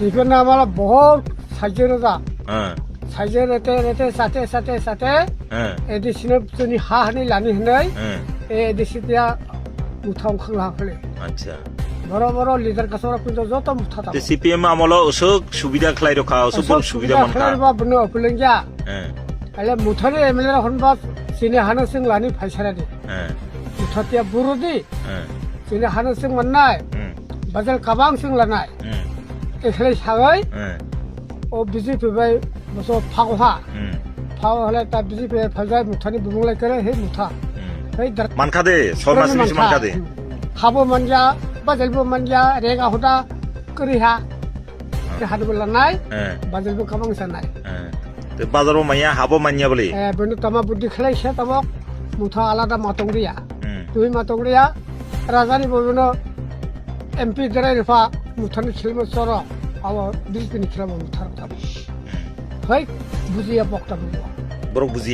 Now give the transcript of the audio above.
সেইখানে আমার বহুত সাহায্য দাদা সাইজে রেতে রেতে সাথে সাথে সাথে এদিসিনে তুমি হা। হানি লানি হনাই এদিসিয়া মুথা অংখাং লাফলে আচ্ছা। বড় বড় লিডার কাছরা কিন্তু যত মুথা তা সিপিএম আমল অসুখ সুবিধা খলাই রখা অসুখ বড় সুবিধা মান কা বা বনে অপলেন যা আলে মুথারে এমএলএ হনবা সিনে হানো সিং লানি ফাইসারা দি। মুথাতিয়া বুরুদি সিনে হানো সিং মান্নাই। বাজার কাবাং সিং লানাই। এখলাই সাগৈ হ্যাঁ। ও বিজেপি বাই ফাগহা হুম। ফাগ হলে তা বিজেপি ফাজাই মুথানি বুমলাই করে হে মুথা হুম। হে দার মানকা দে ছয় মাস বেশি মানকা দে। হাবো মানজা বাজালবো মানজা রেগা হুদা করিহা হাদবো লানাय হ্যাঁ বাজালবো হ্যাঁ তে বাজারও মাইয়া হাবো মানিয়া বলে। এ বেনু তামা বুদ্ধি খেলাই সে তামক মুথা আলাদা মাতংরিয়া হুম। দুই মাতংরিয়া রাজানি ববিনো এমপি দেরাই রেফা, মুথানি খিলমো সর আব বিজেপিনি খিলামো মুথার তাম হয় বুঝিয়া বক্তা বুঝব বড় বুঝি